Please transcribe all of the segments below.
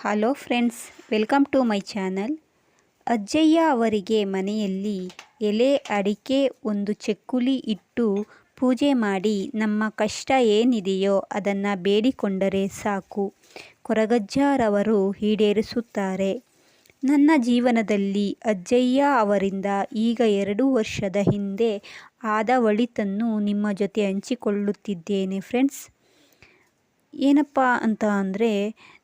Hello friends, welcome to my channel. Ajjayya ಅವರಿಗೆ ಮನೆಯಲ್ಲಿ ಎಲೆ, ಅಡಿಕೆ, ಒಂದು ಚಕ್ಕುಲಿ ಇಟ್ಟು ಪೂಜೆ ಮಾಡಿ ನಮ್ಮ ಕಷ್ಟ ಏನಿದೆಯೋ ಅದನ್ನು ಬೇಡಿಕೊಂಡರೆ ಸಾಕು. ಕೊರಗಜ್ಜಾರವರು ಈಡೇರಿಸುತ್ತಾರೆ. ನನ್ನ ಜೀವನದಲ್ಲಿ ಅಜ್ಜಯ್ಯ ಅವರಿಂದ ಈಗ ಎರಡು ವರ್ಷದ ಹಿಂದೆ ಆದ ಒಳಿತನ್ನು ನಿಮ್ಮ ಜೊತೆ ಹಂಚಿಕೊಳ್ಳುತ್ತಿದ್ದೇನೆ ಫ್ರೆಂಡ್ಸ್. ಏನಪ್ಪ ಅಂತ ಅಂದರೆ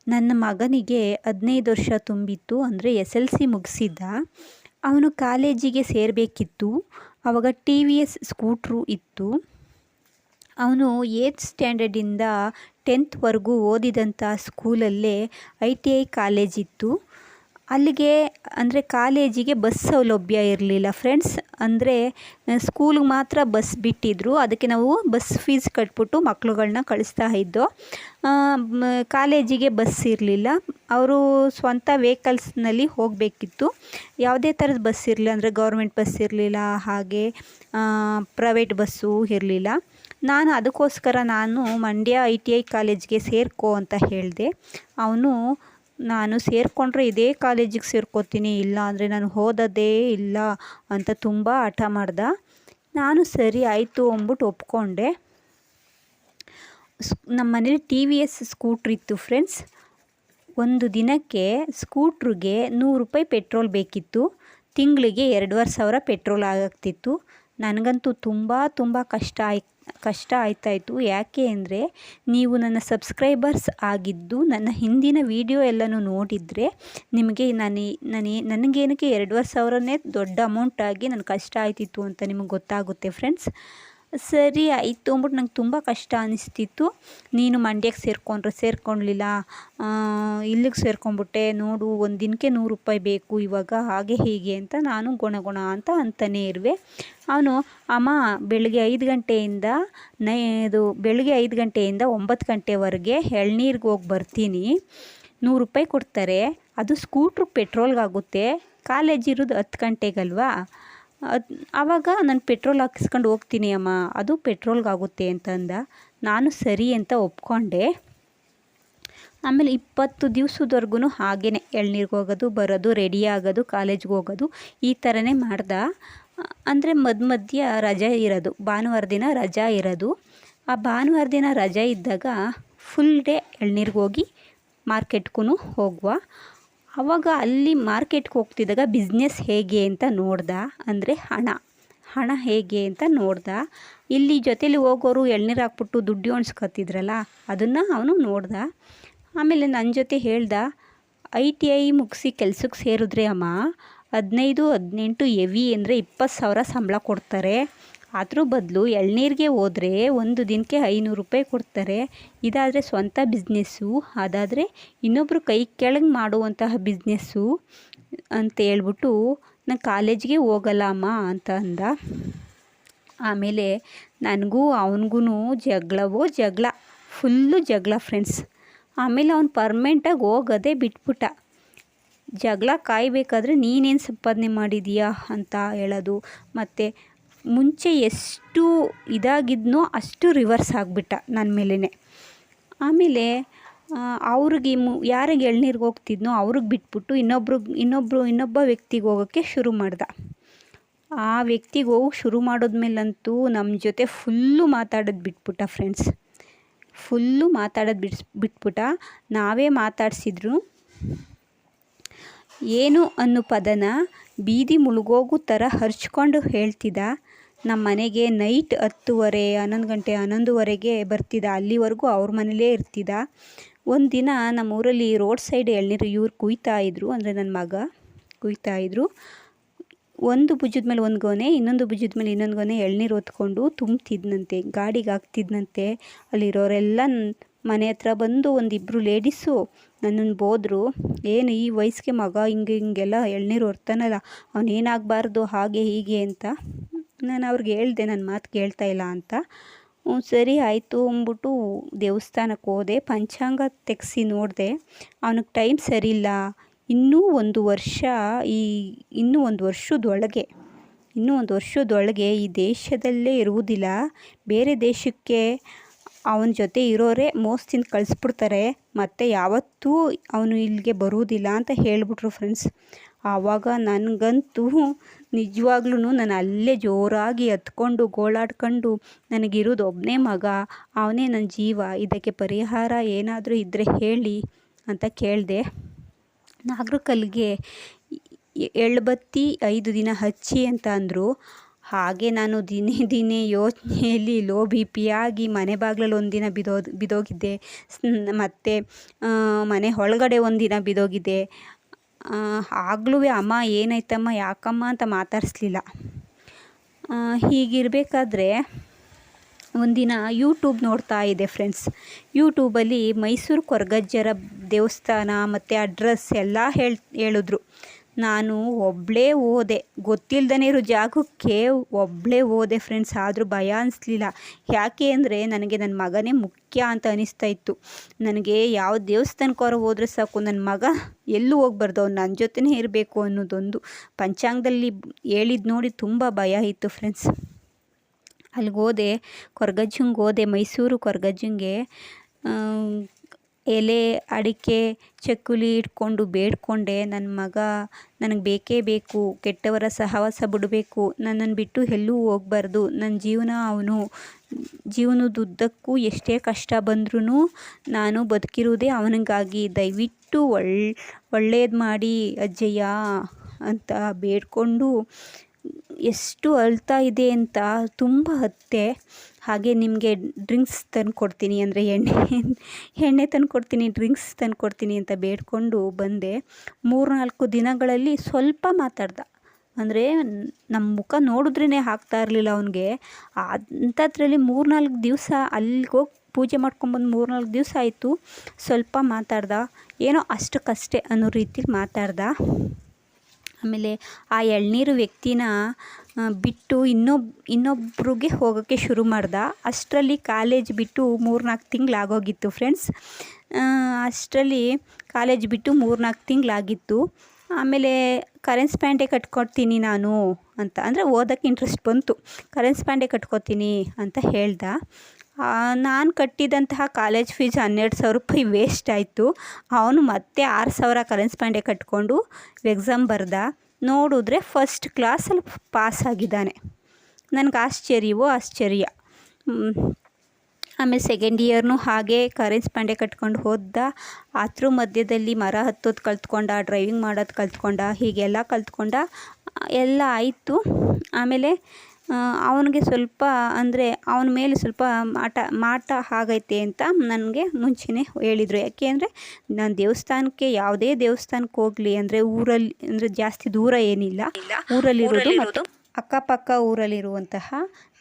ನನ್ನ ಮಗನಿಗೆ ಹದಿನೈದು ವರ್ಷ ತುಂಬಿತ್ತು. ಅಂದರೆ ಎಸ್ ಎಲ್ ಸಿ ಮುಗಿಸಿದ್ದ. ಅವನು ಕಾಲೇಜಿಗೆ ಸೇರಬೇಕಿತ್ತು. ಆವಾಗ ಟಿ ವಿ ಎಸ್ ಸ್ಕೂಟ್ರು ಇತ್ತು. ಅವನು ಏತ್ ಸ್ಟ್ಯಾಂಡರ್ಡಿಂದ ಟೆಂತ್ವರೆಗೂ ಓದಿದಂಥ ಸ್ಕೂಲಲ್ಲೇ ಐ ಟಿ ಐ ಕಾಲೇಜ್ ಇತ್ತು ಅಲ್ಲಿಗೆ, ಅಂದರೆ ಕಾಲೇಜಿಗೆ ಬಸ್ ಸೌಲಭ್ಯ ಇರಲಿಲ್ಲ. ಫ್ರೆಂಡ್ಸ್ ಅಂದರೆ ಸ್ಕೂಲ್ಗೆ ಮಾತ್ರ ಬಸ್ ಬಿಟ್ಟಿದ್ದರು ಅದಕ್ಕೆ ನಾವು ಬಸ್ ಫೀಸ್ ಕಟ್ಬಿಟ್ಟು ಮಕ್ಕಳುಗಳನ್ನ ಕಳಿಸ್ತಾ ಇದ್ದು ಕಾಲೇಜಿಗೆ ಬಸ್ ಇರಲಿಲ್ಲ. ಅವರು ಸ್ವಂತ ವೆಹಿಕಲ್ಸ್ನಲ್ಲಿ ಹೋಗಬೇಕಿತ್ತು. ಯಾವುದೇ ಥರದ ಬಸ್ ಇರಲಿಲ್ಲ, ಅಂದರೆ ಗೌರ್ಮೆಂಟ್ ಬಸ್ ಇರಲಿಲ್ಲ, ಹಾಗೆ ಪ್ರೈವೇಟ್ ಬಸ್ಸು ಇರಲಿಲ್ಲ. ನಾನು ಅದಕ್ಕೋಸ್ಕರ ನಾನು ಮಂಡ್ಯ ಐ ಟಿ ಐ ಕಾಲೇಜ್ಗೆ ಸೇರ್ಕೋ ಅಂತ ಹೇಳಿದೆ. ಅವನು ನಾನು ಸೇರಿಕೊಂಡ್ರೆ ಇದೇ ಕಾಲೇಜಿಗೆ ಸೇರ್ಕೋತೀನಿ, ಇಲ್ಲ ಅಂದರೆ ನಾನು ಓದೋದೇ ಇಲ್ಲ ಅಂತ ತುಂಬ ಹಠ ಮಾಡ್ದ. ನಾನು ಸರಿ ಆಯಿತು ಅಂದ್ಬಿಟ್ಟು ಒಪ್ಕೊಂಡೆ. ನಮ್ಮ ಮನೇಲಿ ಟಿ ವಿ ಎಸ್ ಸ್ಕೂಟ್ರ್ ಇತ್ತು ಫ್ರೆಂಡ್ಸ್. ಒಂದು ದಿನಕ್ಕೆ ಸ್ಕೂಟ್ರಿಗೆ ನೂರು ರೂಪಾಯಿ ಪೆಟ್ರೋಲ್ ಬೇಕಿತ್ತು. ತಿಂಗಳಿಗೆ ಎರಡೂವರೆ ಸಾವಿರ ಪೆಟ್ರೋಲ್ ಆಗ್ತಿತ್ತು. ನನಗಂತೂ ತುಂಬ ತುಂಬ ಕಷ್ಟ ಆಯ್, ಕಷ್ಟ ಆಯ್ತಾಯಿತ್ತು ಯಾಕೆ ಅಂದರೆ ನೀವು ನನ್ನ ಸಬ್ಸ್ಕ್ರೈಬರ್ಸ್ ಆಗಿದ್ದು ನನ್ನ ಹಿಂದಿನ ವೀಡಿಯೋ ಎಲ್ಲನೂ ನೋಡಿದರೆ ನಿಮಗೆ ನಾನು ನಾನು, ನನಗೇನಕ್ಕೆ ಎರಡೂವರೆ ಸಾವಿರನೇ ದೊಡ್ಡ ಅಮೌಂಟಾಗಿ ನನ್ನ ಕಷ್ಟ ಆಯ್ತಿತ್ತು ಅಂತ ನಿಮಗೆ ಗೊತ್ತಾಗುತ್ತೆ ಫ್ರೆಂಡ್ಸ್ ಸರಿ, ಆಯಿತು ಅಂದ್ಬಿಟ್ಟು ನಂಗೆ ತುಂಬ ಕಷ್ಟ ಅನಿಸ್ತಿತ್ತು. ನೀನು ಮಂಡ್ಯಕ್ಕೆ ಸೇರಿಕೊಂಡ್ರೆ ಸೇರ್ಕೊಳ್ಲಿಲ್ಲ. ಇಲ್ಲಿಗೆ ಸೇರ್ಕೊಂಡ್ಬಿಟ್ಟೆ, ನೋಡು, ಒಂದು ದಿನಕ್ಕೆ ನೂರು ರೂಪಾಯಿ ಬೇಕು, ಇವಾಗ ಹಾಗೆ ಹೀಗೆ ಅಂತ ನಾನು ಗುಣಗುಣ ಗುಣ ಅಂತ ಅಂತಲೇ ಇರುವೆ. ಅವನು, ಅಮ್ಮ, ಬೆಳಗ್ಗೆ ಐದು ಗಂಟೆಯಿಂದ ನೈ, ಇದು ಬೆಳಗ್ಗೆ ಐದು ಗಂಟೆಯಿಂದ ಒಂಬತ್ತು ಗಂಟೆವರೆಗೆ ಎಳ್ನೀರಿಗೆ ಹೋಗಿ ಬರ್ತೀನಿ. ನೂರು ರೂಪಾಯಿ ಕೊಡ್ತಾರೆ. ಅದು ಸ್ಕೂಟ್ರ್ ಪೆಟ್ರೋಲ್ಗಾಗುತ್ತೆ. ಕಾಲೇಜ್ ಇರೋದು ಹತ್ತು ಗಂಟೆಗಲ್ವಾ? ಅದು ಆವಾಗ ನಾನು ಪೆಟ್ರೋಲ್ ಹಾಕಿಸ್ಕೊಂಡು ಹೋಗ್ತೀನಿ ಅಮ್ಮ. ಅದು ಪೆಟ್ರೋಲ್ಗಾಗುತ್ತೆ ಅಂತಂದ. ನಾನು ಸರಿ ಅಂತ ಒಪ್ಕೊಂಡೆ. ಆಮೇಲೆ ಇಪ್ಪತ್ತು ದಿವಸದವರೆಗೂ ಹಾಗೇ ಎಳ್ನೀರಿಗೆ ಹೋಗೋದು, ಬರೋದು ರೆಡಿ ಆಗೋದು ಕಾಲೇಜ್ಗೆ ಹೋಗೋದು, ಈ ಥರನೇ ಮಾಡ್ದ. ಅಂದರೆ ಮಧ್ಯ ಮಧ್ಯ ರಜೆ ಇರೋದು. ಭಾನುವಾರ ದಿನ ರಜಾ ಇರೋದು. ಆ ಭಾನುವಾರ ದಿನ ರಜೆ ಇದ್ದಾಗ ಫುಲ್ ಡೇ ಎಳ್ನೀರಿಗೆ ಹೋಗಿ ಮಾರ್ಕೆಟ್ಗೂ ಹೋಗುವ. ಆವಾಗ ಅಲ್ಲಿ ಮಾರ್ಕೆಟ್ಗೆ ಹೋಗ್ತಿದ್ದಾಗ ಬಿಸ್ನೆಸ್ ಹೇಗೆ ಅಂತ ನೋಡ್ದ. ಅಂದರೆ ಹಣ. ಹಣ ಹೇಗೆ ಅಂತ ನೋಡ್ದ. ಇಲ್ಲಿ ಜೊತೇಲಿ ಹೋಗೋರು ಎಳ್ನೀರು ಹಾಕ್ಬಿಟ್ಟು ದುಡ್ಡು ಒಣ್ಸ್ಕೊತಿದ್ರಲ್ಲ ಅದನ್ನು ಅವನು ನೋಡ್ದ. ಆಮೇಲೆ ನನ್ನ ಜೊತೆ ಹೇಳ್ದ, ಐ ಟಿ ಐ ಮುಗಿಸಿ ಕೆಲ್ಸಕ್ಕೆ ಸೇರಿದ್ರೆ ಅಮ್ಮ. ಹದಿನೈದು, ಹದಿನೆಂಟು ಎವಿ ಅಂದರೆ ಇಪ್ಪತ್ತು ಸಾವಿರ ಸಂಬಳ ಕೊಡ್ತಾರೆ. ಅದ್ರ ಬದಲು ಎಳ್ನೀರಿಗೆ ಹೋದರೆ ಒಂದು ದಿನಕ್ಕೆ ಐನೂರು ರೂಪಾಯಿ ಕೊಡ್ತಾರೆ. ಇದಾದರೆ ಸ್ವಂತ ಬಿಸ್ನೆಸ್ಸು. ಅದಾದರೆ ಇನ್ನೊಬ್ಬರು ಕೈ ಕೆಳಗೆ ಮಾಡುವಂತಹ ಬಿಸ್ನೆಸ್ಸು ಅಂತ ಹೇಳ್ಬಿಟ್ಟು ನಾನು ಕಾಲೇಜ್ಗೆ ಹೋಗಲ್ಲಮ್ಮ ಅಂತ ಅಂದ. ಆಮೇಲೆ ನನಗೂ ಅವನಿಗೂ ಜಗಳವೋ, ಜಗಳ, ಫುಲ್ಲು ಜಗಳ ಫ್ರೆಂಡ್ಸ್. ಆಮೇಲೆ ಅವ್ನು ಪರ್ಮೆಂಟಾಗಿ ಹೋಗೋದೇ ಬಿಟ್ಬಿಟ್ಟ. ಜಗಳ ಕಾಯಬೇಕಾದ್ರೆ ನೀನೇನು ಸಂಪಾದನೆ ಮಾಡಿದೀಯಾ ಅಂತ ಹೇಳೋದು. ಮತ್ತು ಮುಂಚೆ ಎಷ್ಟು ಇದಾಗಿದ್ನೋ ಅಷ್ಟು ರಿವರ್ಸ್ ಆಗಿಬಿಟ್ಟ ನನ್ನ ಮೇಲೇ ಆಮೇಲೆ ಅವ್ರಿಗೆ ಮು, ಯಾರಿಗೆ ಎಳ್ನೀರಿಗೆ ಹೋಗ್ತಿದ್ನೋ ಅವ್ರಿಗೆ ಬಿಟ್ಬಿಟ್ಟು ಇನ್ನೊಬ್ರು ಇನ್ನೊಬ್ಬರು ಇನ್ನೊಬ್ಬ ವ್ಯಕ್ತಿಗೆ ಹೋಗೋಕ್ಕೆ ಶುರು ಮಾಡ್ದ. ಆ ವ್ಯಕ್ತಿಗೆ ಹೋಗಿ ಶುರು ಮಾಡಿದ್ಮೇಲಂತೂ ನಮ್ಮ ಜೊತೆ ಫುಲ್ಲು ಮಾತಾಡೋದು ಬಿಟ್ಬಿಟ್ಟ ಫ್ರೆಂಡ್ಸ್ ಫುಲ್ಲು ಮಾತಾಡೋದು ಬಿಡ್ಸ್, ಬಿಟ್ಬಿಟ್ಟ ನಾವೇ ಮಾತಾಡಿಸಿದ್ರು. ಏನು ಅನ್ನೋ ಪದನ ಬೀದಿ ಮುಳುಗೋಗು ಥರ ಹರ್ಚ್ಕೊಂಡು ಹೇಳ್ತಿದ್ದ. ನಮ್ಮ ಮನೆಗೆ ನೈಟ್ ಹತ್ತುವರೆ, ಹನ್ನೊಂದು ಗಂಟೆ, ಹನ್ನೊಂದುವರೆಗೆ ಬರ್ತಿದ್ದ. ಅಲ್ಲಿವರೆಗೂ ಅವ್ರ ಮನೇಲೇ ಇರ್ತಿದ್ದ. ಒಂದು ದಿನ ನಮ್ಮ ಊರಲ್ಲಿ ರೋಡ್ ಸೈಡ್ ಎಳ್ನೀರು ಇವ್ರು ಕುಯ್ತಾ ಇದ್ದರು ಅಂದರೆ ನನ್ನ ಮಗ ಕುಯ್ತಾ ಇದ್ದರು ಒಂದು ಭುಜದ ಮೇಲೆ ಒಂದು ಗೊನೆ, ಇನ್ನೊಂದು ಭುಜದ ಮೇಲೆ ಇನ್ನೊಂದು ಗೊನೆ ಎಳ್ನೀರು ಹೊತ್ಕೊಂಡು ತುಂಬ್ತಿದ್ನಂತೆ. ಗಾಡಿಗೆ ಹಾಕ್ತಿದ್ನಂತೆ. ಅಲ್ಲಿರೋರೆಲ್ಲ ಮನೆ ಹತ್ರ ಬಂದು ಒಂದಿಬ್ಬರು ಲೇಡೀಸು ನನ್ನನ್ನು ಬೋದ್ರು ಏನು ಈ ವಯಸ್ಸಿಗೆ ಮಗ ಹಿಂಗೆ ಹಿಂಗೆಲ್ಲ ಎಳ್ನೀರು ಹೊರ್ತಾನಲ್ಲ, ಅವನೇನಾಗಬಾರ್ದು, ಹಾಗೆ ಹೀಗೆ ಅಂತ. ನಾನು ಅವ್ರಿಗೆ ಹೇಳ್ದೆ ನನ್ನ ಮಾತು ಕೇಳ್ತಾ ಇಲ್ಲ ಅಂತ. ಹ್ಞೂ ಸರಿ ಆಯಿತು ಅಂದ್ಬಿಟ್ಟು ದೇವಸ್ಥಾನಕ್ಕೆ ಹೋದೆ. ಪಂಚಾಂಗ ತೆಗೆಸಿ ನೋಡಿದೆ. ಅವನಿಗೆ ಟೈಮ್ ಸರಿಯಿಲ್ಲ ಇನ್ನೂ ಒಂದು ವರ್ಷ ಈ, ಇನ್ನೂ ಒಂದು ವರ್ಷದೊಳಗೆ, ಇನ್ನೂ ಒಂದು ವರ್ಷದೊಳಗೆ ಈ ದೇಶದಲ್ಲೇ ಇರುವುದಿಲ್ಲ. ಬೇರೆ ದೇಶಕ್ಕೆ ಅವನ ಜೊತೆ ಇರೋರೇ, ಮೋಸ್ತಿಂದ ಕಳಿಸ್ಬಿಡ್ತಾರೆ. ಮತ್ತು ಯಾವತ್ತೂ ಅವನು ಇಲ್ಲಿಗೆ ಬರುವುದಿಲ್ಲ ಅಂತ ಹೇಳಿಬಿಟ್ರು ಫ್ರೆಂಡ್ಸ್ ಆವಾಗ ನನಗಂತೂ ನಿಜವಾಗ್ಲೂ ನಾನು ಅಲ್ಲೇ ಜೋರಾಗಿ ಹತ್ಕೊಂಡು ಗೋಳಾಡ್ಕೊಂಡು ನನಗಿರೋದು ಒಬ್ಬನೇ ಮಗ, ಅವನೇ ನನ್ನ ಜೀವ, ಇದಕ್ಕೆ ಪರಿಹಾರ ಏನಾದರೂ ಇದ್ದರೆ ಹೇಳಿ ಅಂತ ಕೇಳಿದೆ. ನಾಗರಕಲ್ಲಿಗೆ ಎಳ್ಬತ್ತಿ ಐದು ದಿನ ಹಚ್ಚಿ ಅಂತ ಅಂದರು. ಹಾಗೆ ನಾನು ದಿನೇ ದಿನೇ ಯೋಚನೆಯಲ್ಲಿ ಲೋ ಬಿ ಪಿಯಾಗಿ ಮನೆ ಬಾಗಿಲಲ್ಲಿ ಒಂದಿನ ಬಿದೋದು ಬಿದೋಗಿದ್ದೆ. ಮತ್ತು ಮನೆ ಒಳಗಡೆ ಒಂದಿನ ಬಿದ್ದೋಗಿದ್ದೆ ಆಗ್ಲೂ ಅಮ್ಮ ಏನಾಯ್ತಮ್ಮ ಯಾಕಮ್ಮ ಅಂತ ಮಾತಾಡಿಸ್ಲಿಲ್ಲ. ಹೀಗಿರಬೇಕಾದ್ರೆ ಒಂದಿನ ಯೂಟ್ಯೂಬ್ ನೋಡ್ತಾ ಇದೆ ಫ್ರೆಂಡ್ಸ್ ಯೂಟ್ಯೂಬಲ್ಲಿ ಮೈಸೂರು ಕೊರಗಜ್ಜರ ದೇವಸ್ಥಾನ ಮತ್ತು ಅಡ್ರೆಸ್ ಎಲ್ಲ ಹೇಳಿ, ಹೇಳಿದ್ರು. ನಾನು ಒಬ್ಬಳೇ ಹೋದೆ. ಗೊತ್ತಿಲ್ಲದೇ ಇರೋ ಜಾಗಕ್ಕೆ ಒಬ್ಬಳೇ ಹೋದೆ ಫ್ರೆಂಡ್ಸ್ ಆದರೂ ಭಯ ಅನಿಸ್ಲಿಲ್ಲ. ಯಾಕೆ ಅಂದರೆ ನನಗೆ ನನ್ನ ಮಗನೇ ಮುಖ್ಯ ಅಂತ ಅನಿಸ್ತಾ ಇತ್ತು. ನನಗೆ ಯಾವ ದೇವಸ್ಥಾನಕ್ಕಾರು ಹೋದರೆ ಸಾಕು? ನನ್ನ ಮಗ ಎಲ್ಲೂ ಹೋಗ್ಬಾರ್ದು ಅವ್ನು ನನ್ನ ಜೊತೆನೇ ಇರಬೇಕು ಅನ್ನೋದೊಂದು ಪಂಚಾಂಗದಲ್ಲಿ ಹೇಳಿದ್ ನೋಡಿ ತುಂಬ ಭಯ ಇತ್ತು ಫ್ರೆಂಡ್ಸ್ ಅಲ್ಲಿಗೆ ಹೋದೆ, ಕೊರಗಜ್ಜಂಗೆ ಹೋದೆ, ಮೈಸೂರು ಕೊರಗಜ್ಜಂಗೆ. ಎಲೆ, ಅಡಿಕೆ, ಚಕ್ಕುಲಿ ಇಟ್ಕೊಂಡು ಬೇಡಿಕೊಂಡೆ. ನನ್ನ ಮಗ ನನಗೆ ಬೇಕೇ ಬೇಕು. ಕೆಟ್ಟವರ ಸಹವಾಸ ಬಿಡಬೇಕು. ನನ್ನನ್ನು ಬಿಟ್ಟು ಎಲ್ಲೂ ಹೋಗ್ಬಾರ್ದು. ನನ್ನ ಜೀವನ ಅವನು. ಜೀವನದುದ್ದಕ್ಕೂ ಎಷ್ಟೇ ಕಷ್ಟ ಬಂದ್ರೂ ನಾನು ಬದುಕಿರುವುದೇ ಅವನಿಗಾಗಿ. ದಯವಿಟ್ಟು ಒಳ್ಳೆ ಒಳ್ಳೇದು ಮಾಡಿ ಅಜ್ಜಯ್ಯ ಅಂತ ಬೇಡಿಕೊಂಡು ಎಷ್ಟು ಅಳ್ತಾ ಇದೆ ಅಂತ ತುಂಬ ಹತ್ತೆ. ಹಾಗೆ ನಿಮಗೆ ಡ್ರಿಂಕ್ಸ್ ತಂದು ಕೊಡ್ತೀನಿ ಅಂದರೆ ಎಣ್ಣೆ ಎಣ್ಣೆ ತಂದು ಕೊಡ್ತೀನಿ ಡ್ರಿಂಕ್ಸ್ ತಂದು ಕೊಡ್ತೀನಿ ಅಂತ ಬೇಡ್ಕೊಂಡು ಬಂದೆ. ಮೂರು ನಾಲ್ಕು ದಿನಗಳಲ್ಲಿ ಸ್ವಲ್ಪ ಮಾತಾಡ್ದ. ಅಂದರೆ ನಮ್ಮ ಮುಖ ನೋಡಿದ್ರೇ ಆಗ್ತಾ ಇರಲಿಲ್ಲ ಅವನಿಗೆ. ಅಂಥದ್ರಲ್ಲಿ ಮೂರು ನಾಲ್ಕು ದಿವಸ ಅಲ್ಲಿಗೆ ಹೋಗಿ ಪೂಜೆ ಮಾಡ್ಕೊಂಬಂದು ಮೂರು ನಾಲ್ಕು ದಿವಸ ಆಯಿತು. ಸ್ವಲ್ಪ ಮಾತಾಡ್ದ. ಏನೋ ಅಷ್ಟಕ್ಕಷ್ಟೇ ಅನ್ನೋ ರೀತಿಲಿ ಮಾತಾಡ್ದ. ಆಮೇಲೆ ಆ ಎಳನೀರು ವ್ಯಕ್ತಿನ ಬಿಟ್ಟು ಇನ್ನೊಬ್, ಇನ್ನೊಬ್ರಿಗೆ ಹೋಗೋಕ್ಕೆ ಶುರು ಮಾಡ್ದ. ಅಷ್ಟರಲ್ಲಿ ಕಾಲೇಜ್ ಬಿಟ್ಟು ಮೂರು ನಾಲ್ಕು ತಿಂಗ್ಳು ಆಗೋಗಿತ್ತು ಫ್ರೆಂಡ್ಸ್ ಅಷ್ಟರಲ್ಲಿ ಕಾಲೇಜ್ ಬಿಟ್ಟು ಮೂರು ನಾಲ್ಕು ತಿಂಗಳಾಗಿತ್ತು ಆಮೇಲೆ ಕರೆನ್ಸ್ ಪ್ಯಾಂಟೇ ಕಟ್ಕೊಡ್ತೀನಿ ನಾನು ಅಂತ, ಅಂದರೆ ಓದೋಕ್ಕೆ ಇಂಟ್ರೆಸ್ಟ್ ಬಂತು. ಕರೆನ್ಸ್ ಪ್ಯಾಂಟೇ ಕಟ್ಕೊತೀನಿ ಅಂತ ಹೇಳ್ದ. ನಾನು ಕಟ್ಟಿದಂತಹ ಕಾಲೇಜ್ ಫೀಸ್ ಹನ್ನೆರಡು ಸಾವಿರ ರೂಪಾಯಿ ವೇಸ್ಟ್ ಆಯಿತು. ಅವನು ಮತ್ತೆ ಆರು ಸಾವಿರ ಕರೆನ್ಸ್ ಪಾಂಡೆ ಕಟ್ಕೊಂಡು ಎಕ್ಸಾಮ್ ಬರೆದ. ನೋಡಿದ್ರೆ ಫಸ್ಟ್ ಕ್ಲಾಸಲ್ಲಿ ಪಾಸ್ ಆಗಿದ್ದಾನೆ. ನನಗೆ ಆಶ್ಚರ್ಯವೋ ಆಶ್ಚರ್ಯ. ಆಮೇಲೆ ಸೆಕೆಂಡ್ ಇಯರ್ನೂ ಹಾಗೆ ಕರೆನ್ಸ್ ಪಾಂಡೆ ಕಟ್ಕೊಂಡು ಹೋದ ಅದ್ರ ಮಧ್ಯದಲ್ಲಿ ಮರ ಹತ್ತೋದು ಕಲ್ತ್ಕೊಂಡ ಡ್ರೈವಿಂಗ್ ಮಾಡೋದು ಕಲ್ತ್ಕೊಂಡ, ಹೀಗೆಲ್ಲ ಕಲ್ತ್ಕೊಂಡ ಎಲ್ಲ ಆಯಿತು. ಆಮೇಲೆ ಅವನಿಗೆ ಸ್ವಲ್ಪ ಅಂದರೆ ಅವನ ಮೇಲೆ ಸ್ವಲ್ಪ ಮಾಟ ಮಾಟ ಆಗೈತೆ ಅಂತ ನನಗೆ ಮುಂಚೆನೇ ಹೇಳಿದರು. ಯಾಕೆ ಅಂದರೆ ನಾನು ದೇವಸ್ಥಾನಕ್ಕೆ ಯಾವುದೇ ದೇವಸ್ಥಾನಕ್ಕೆ ಹೋಗಲಿ ಅಂದರೆ ಊರಲ್ಲಿ ಅಂದರೆ ಜಾಸ್ತಿ ದೂರ ಏನಿಲ್ಲ. ಊರಲ್ಲಿರೋದು ಮತ್ತು ಅಕ್ಕಪಕ್ಕ ಊರಲ್ಲಿರುವಂತಹ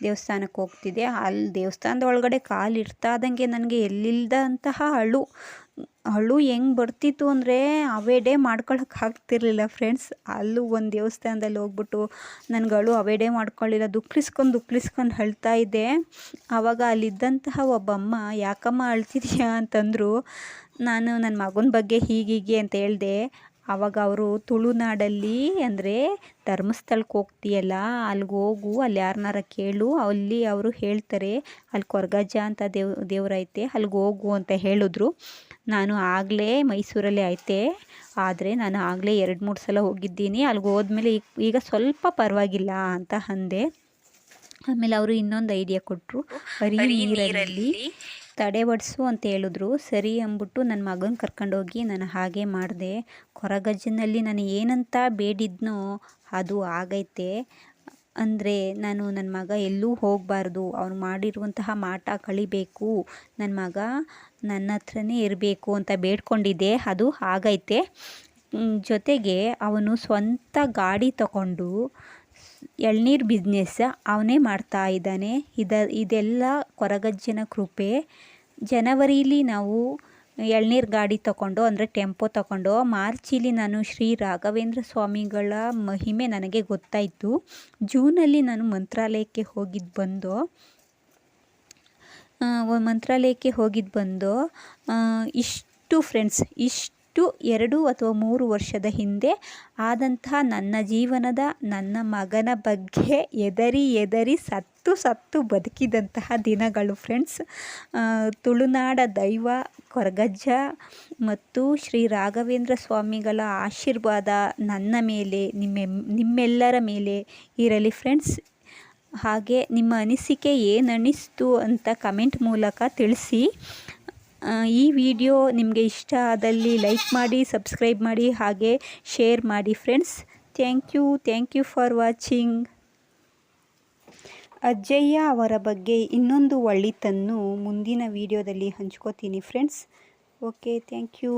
ದೇವಸ್ಥಾನಕ್ಕೆ ಹೋಗ್ತಿದ್ದೆ. ಅಲ್ಲಿ ದೇವಸ್ಥಾನದ ಒಳಗಡೆ ಕಾಲು ಇರ್ತಾದಂಗೆ ನನಗೆ ಎಲ್ಲಿಲ್ಲದಂತಹ ಅಳು ಅಳು ಹೆಂಗೆ ಬರ್ತಿತ್ತು ಅಂದರೆ ಅವೇಡೇ ಮಾಡ್ಕೊಳಕ್ಕೆ ಆಗ್ತಿರ್ಲಿಲ್ಲ ಫ್ರೆಂಡ್ಸ್. ಅಲ್ಲೂ ಒಂದು ದೇವಸ್ಥಾನದಲ್ಲಿ ಹೋಗ್ಬಿಟ್ಟು ನನಗೆ ಅಳು ಅವೇಡೇ ಮಾಡ್ಕೊಳ್ಳಿಲ್ಲ ದುಃಖಿಸ್ಕೊಂಡು ದುಃಖಿಸ್ಕೊಂಡು ಅಳ್ತಾ ಇದ್ದೆ. ಆವಾಗ ಅಲ್ಲಿದ್ದಂತಹ ಒಬ್ಬಮ್ಮ ಯಾಕಮ್ಮ ಅಳ್ತಿದ್ಯಾ? ಅಂತಂದರು, ನಾನು ನನ್ನ ಮಗನ ಬಗ್ಗೆ ಹೀಗೀಗೆ ಅಂತ ಹೇಳಿದೆ. ಆವಾಗ ಅವರು ತುಳುನಾಡಲ್ಲಿ ಅಂದರೆ ಧರ್ಮಸ್ಥಳಕ್ಕೆ ಹೋಗ್ತೀಯಲ್ಲ ಅಲ್ಲಿಗೆ ಹೋಗು, ಅಲ್ಲಿ ಯಾರನ್ನಾರ ಕೇಳು, ಅಲ್ಲಿ ಅವರು ಹೇಳ್ತಾರೆ ಅಲ್ಲಿ ಕೊರಗಜ್ಜ ಅಂತ ದೇವ್, ದೇವ್ರೈತೆ ಅಲ್ಲಿಗೆ ಹೋಗು ಅಂತ ಹೇಳಿದ್ರು. ನಾನು ಆಗಲೇ ಮೈಸೂರಲ್ಲಿ ಐತೆ ಆದರೆ ನಾನು ಆಗಲೇ ಎರಡು ಮೂರು ಸಲ ಹೋಗಿದ್ದೀನಿ. ಅಲ್ಲಿಗೆ ಹೋದ್ಮೇಲೆ ಈಗ ಈಗ ಸ್ವಲ್ಪ ಪರವಾಗಿಲ್ಲ ಅಂತ ಅಂದೆ. ಆಮೇಲೆ ಅವರು ಇನ್ನೊಂದು ಐಡಿಯಾ ಕೊಟ್ಟರು ಬರೀ ನೀರಲ್ಲಿ ತಡೆ ಒಡಿಸು ಅಂತ ಹೇಳಿದ್ರು. ಸರಿ ಅಂದ್ಬಿಟ್ಟು ನನ್ನ ಮಗನ ಕರ್ಕೊಂಡೋಗಿ ನಾನು ಹಾಗೆ ಮಾಡಿದೆ. ಕೊರಗಜ್ಜನಲ್ಲಿ ನಾನು ಏನಂತ ಬೇಡಿದ್ನೋ ಅದು ಆಗೈತೆ. ಅಂದರೆ ನಾನು ನನ್ನ ಮಗ ಎಲ್ಲೂ ಹೋಗಬಾರ್ದು ಅವ್ನು ಮಾಡಿರುವಂತಹ ಮಾಟ ಕಳಿಬೇಕು ನನ್ನ ಮಗ ನನ್ನ ಹತ್ರನೇ ಇರಬೇಕು ಅಂತ ಬೇಡ್ಕೊಂಡಿದ್ದೆ, ಅದು ಆಗೈತೆ. ಜೊತೆಗೆ ಅವನು ಸ್ವಂತ ಗಾಡಿ ತಗೊಂಡು ಎಳ್ನೀರು ಬಿಸ್ನೆಸ್ ಅವನೇ ಮಾಡ್ತಾ ಇದ್ದಾನೆ. ಇದ, ಇದೆಲ್ಲ ಕೊರಗಜ್ಜನ ಕೃಪೆ. ಜನವರೀಲಿ ನಾವು ಎಳ್ನೀರು ಗಾಡಿ ತಗೊಂಡು ಅಂದರೆ ಟೆಂಪೋ ತಗೊಂಡು ಮಾರ್ಚಿಲಿ ನಾನು ಶ್ರೀ ರಾಘವೇಂದ್ರ ಸ್ವಾಮಿಗಳ ಮಹಿಮೆ ನನಗೆ ಗೊತ್ತಾಯಿತು. ಜೂನಲ್ಲಿ ನಾನು ಮಂತ್ರಾಲಯಕ್ಕೆ ಹೋಗಿದ್ದು ಬಂದು ಮಂತ್ರಾಲಯಕ್ಕೆ ಹೋಗಿದ್ದು ಬಂದು ಇಷ್ಟು ಫ್ರೆಂಡ್ಸ್ ಇಷ್ಟು ಎರಡು ಅಥವಾ ಮೂರು ವರ್ಷದ ಹಿಂದೆ ಆದಂತಹ ನನ್ನ ಜೀವನದ, ನನ್ನ ಮಗನ ಬಗ್ಗೆ ಎದರಿ ಎದರಿ ಸತ್ತ ಸತ್ತು ಸತ್ತು ಬದುಕಿದಂತಹ ದಿನಗಳು ಫ್ರೆಂಡ್ಸ್. ತುಳುನಾಡ ದೈವ, ಕೊರಗಜ್ಜ ಮತ್ತು ಶ್ರೀ ರಾಘವೇಂದ್ರ ಸ್ವಾಮಿಗಳ ಆಶೀರ್ವಾದ ನನ್ನ ಮೇಲೆ, ನಿಮ್ಮ, ನಿಮ್ಮೆಲ್ಲರ ಮೇಲೆ ಇರಲಿ ಫ್ರೆಂಡ್ಸ್. ಹಾಗೆ ನಿಮ್ಮ ಅನಿಸಿಕೆ ಏನು ಅಂತ ಕಮೆಂಟ್ ಮೂಲಕ ತಿಳಿಸಿ. ಈ ವಿಡಿಯೋ ನಿಮಗೆ ಇಷ್ಟ ಆದಲ್ಲಿ ಲೈಕ್ ಮಾಡಿ, ಸಬ್ಸ್ಕ್ರೈಬ್ ಮಾಡಿ, ಹಾಗೆ ಶೇರ್ ಮಾಡಿ friends. Thank you thank you for watching. Ajjayya ಅವರ ಬಗ್ಗೆ ಇನ್ನೊಂದು ಒಳ್ಳಿತನ್ನು ಮುಂದಿನ ವಿಡಿಯೋದಲ್ಲಿ ಹಂಚ್ಕೋತೀನಿ ಫ್ರೆಂಡ್ಸ್ ಓಕೆ ಥ್ಯಾಂಕ್ ಯು